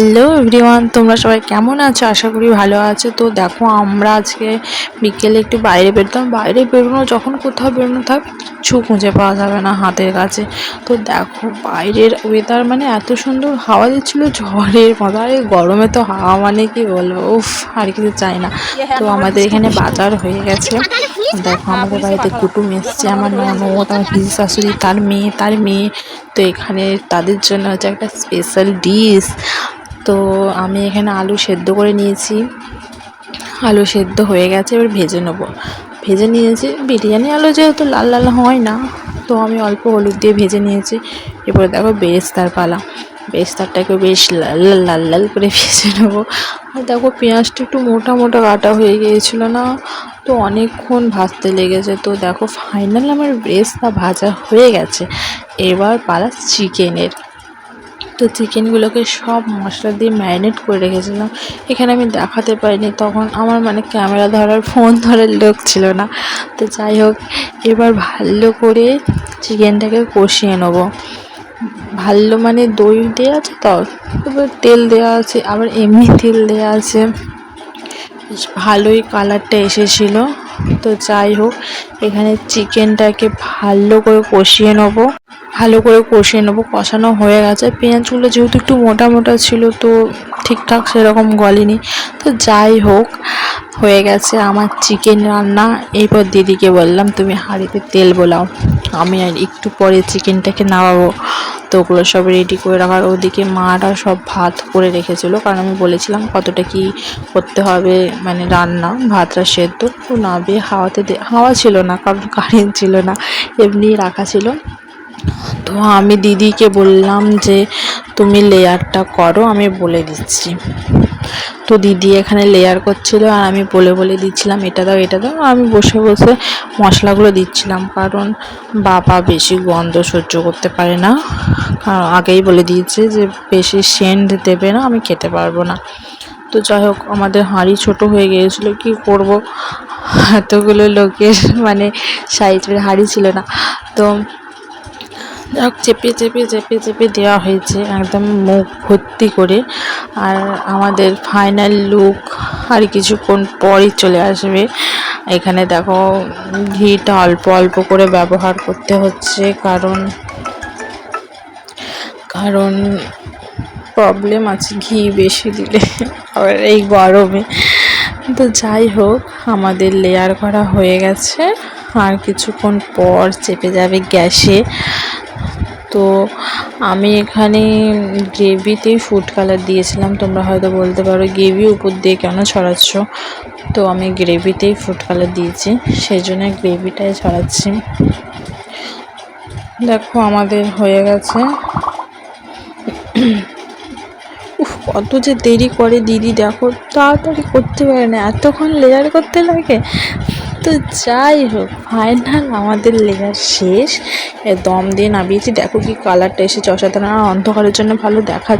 Hello everyone, তোমরা সবাই কেমন আছো? আশা করি ভালো আছো। তো দেখো, আমরা আজকে বিকেলে একটু বাইরে বেরোতাম। বাইরে বেরোনো, যখন কোথাও বেরোনো থাক, কিছু খুঁজে পাওয়া যাবে না হাতের কাছে। তো দেখো, বাইরের ওয়েদার মানে এত সুন্দর, হাওয়া দিচ্ছিল ঝড়ের মতো আর এই গরমে তো হাওয়া মানে কি বলব? উফ, আর কিছু চাই না। তো আমাদের এখানে বাজার হয়ে গেছে। দেখো, আমাদের বাড়িতে কুটুম এসছে, আমার ননদ আমার পিসি শাশুড়ি, তার মেয়ে তার মেয়ে। তো এখানে তাদের জন্য হচ্ছে একটা স্পেশাল ডিশ তো আমি এখানে আলু সেদ্ধ করে নিয়েছি। আলু সেদ্ধ হয়ে গেছে, এবার ভেজে নেব। ভেজে নিয়েছি, বিরিয়ানি আলু যেহেতু লাল লাল হয় না, তো আমি অল্প হলুদ দিয়ে ভেজে নিয়েছি। এবার দেখো বেরেস্তার পালা। বেরেস্তারটাকে বেশ লাল লাল লাল লাল করে ভেজে নেব। আর দেখো পেঁয়াজটা একটু মোটা মোটা কাটা হয়ে গিয়েছিল না, তো অনেকক্ষণ ভাজতে লেগেছে। তো দেখো ফাইনাল আমার বেরেস্তা ভাজা হয়ে গেছে। এবার পালা চিকেনের। তো চিকেনগুলোকে সব মশলা দিয়ে ম্যারিনেট করে রেখেছিলাম। এখানে আমি দেখাতে পারিনি, তখন আমার মানে ক্যামেরা ধরার, ফোন ধরার লোক ছিল না। তো যাই হোক, এবার ভালো করে চিকেনটাকে কষিয়ে নেব। ভালো মানে দই দেওয়া আছে তো, এবার তেল দেওয়া আছে, আবার এমনি তেল দেওয়া আছে। ভালোই কালারটা এসেছিল। তো যাই হোক, এখানে চিকেনটাকে ভালো করে কষিয়ে নেব। ভালো করে কষিয়ে নেব। কষানো হয়ে গেছে। পেঁয়াজগুলো যেহেতু একটু মোটা মোটা ছিল, তো ঠিকঠাক সেরকম গলেনি। তো যাই হোক, হয়ে গেছে আমার চিকেন রান্না। এরপর দিদিকে বললাম, তুমি হাঁড়িতে তেল বোলাও। আমি আর একটু পরে চিকেনটাকে নামাবো। তো ওগুলো সব রেডি করে রাখার ওদিকে মারা সব ভাত করে রেখেছিলো। কারণ আমি বলেছিলাম, কতটা কি করতে হবে? মানে রান্না, ভাতটা সেদ্ধ। নাবে হাওয়াতে হাওয়া ছিল না, কারণ কারেন্ট ছিল না। এমনি রাখা ছিল। তো আমি দিদিকে বললাম যে, তুমি লেয়ারটা করো, আমি বলে দিচ্ছি। তো দিদি এখানে লেয়ার করছিল আর আমি বলে বলে দিচ্ছিলাম, এটা দাও এটা দাও। আমি বসে বসে মশলাগুলো দিচ্ছিলাম, কারণ বাবা বেশি গন্ধ সহ্য করতে পারে না। কারণ আগেই বলে দিয়েছে যে, বেশি সেন্ট দেবে না, আমি খেতে পারব না। তো যাই হোক, আমাদের হাঁড়ি ছোট হয়ে গিয়েছিল, কি করব? এতগুলো লোকের মানে সাইজের হাঁড়ি ছিল না। তো যাক চেপে চেপে চেপে চেপে দেওয়া হয়েছে। একদম মুখ ভর্তি করে। আর আমাদের ফাইনাল লুক আর কিছুক্ষণ পরই চলে আসবে। এখানে দেখো, ঘিটা অল্প অল্প করে ব্যবহার করতে হচ্ছে কারণ কারণ প্রবলেম আছে ঘি বেশি দিলে আবার এই গরমে। তো যাই হোক, আমাদের লেয়ার করা হয়ে গেছে। আর কিছুক্ষণ পর চেপে যাবে গ্যাসে। তো আমি এখানে গ্রেভিতেই ফুড কালার দিয়েছিলাম। তোমরা হয়তো বলতে পারো গ্রেভি উপর দিয়ে কেন ছড়াচ্ছ? তো আমি গ্রেভিতেই ফুড কালার দিয়েছি, সেই জন্য গ্রেভিটাই ছড়াচ্ছি। দেখো, আমাদের হয়ে গেছে। উফ কত যে দেরি করে দিদি, দেখো, তাড়াতাড়ি করতে পারে না, এতক্ষণ লেয়ার করতে লাগে। তো যাই হোক ফাইনাল আমাদের লেয়ার শেষ। দম দিয়ে নামিয়েছি। দেখো কি কালারটা এসেছে অসাধারণ। আর অন্ধকারের জন্য ভালো দেখা